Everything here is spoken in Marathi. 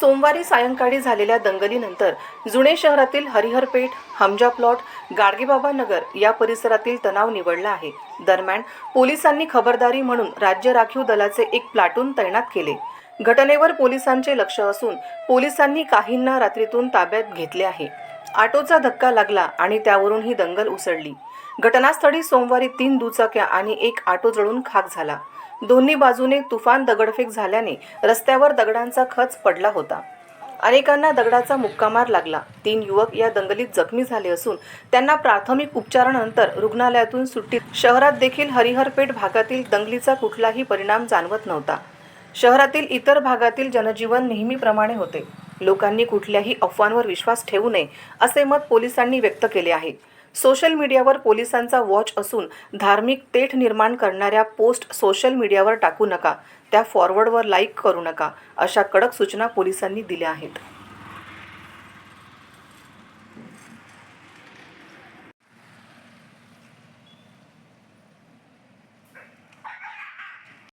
सोमवारी सायंकाळी झालेल्या दंगलीनंतर जुने शहरातील हरिहरपेठ हमजा प्लॉट गाडगेबाबा नगर या परिसरातील तणाव निवडला आहे. दरम्यान पोलिसांनी खबरदारी म्हणून राज्य राखीव दलाचे एक प्लाटून तैनात केले. घटनेवर पोलिसांचे लक्ष असून पोलिसांनी काहींना रात्रीतून ताब्यात घेतले आहे. ऑटोचा धक्का लागला आणि त्यावरून ही दंगल उसळली. घटनास्थळी सोमवारी तीन दुचाक्या आणि एक ऑटो जळून खाक झाला. दोन्ही बाजूने तुफान दगडफेक झाल्याने रस्त्यावर दगडांचा खच पडला होता. अनेकांना दगडाचा मुक्कामार लागला. तीन युवक या दंगलीत जखमी झाले असून त्यांना प्राथमिक उपचारानंतर रुग्णालयातून सुट्टीत शहरात देखील हरिहरपेठ भागातील दंगलीचा कुठलाही परिणाम जाणवत नव्हता. शहरातील इतर भागातील जनजीवन नेहमीप्रमाणे होते. लोकांनी कुठल्याही अफवांवर विश्वास ठेवू नये असे मत पोलिसांनी व्यक्त केले आहे. सोशल मीडियावर पोलिसांचा वॉच असून धार्मिक तेठ निर्माण करणाऱ्या पोस्ट सोशल मीडियावर टाकू नका त्या फॉरवर्डवर लाईक करू नका अशा कडक सूचना पोलिसांनी दिल्या आहेत.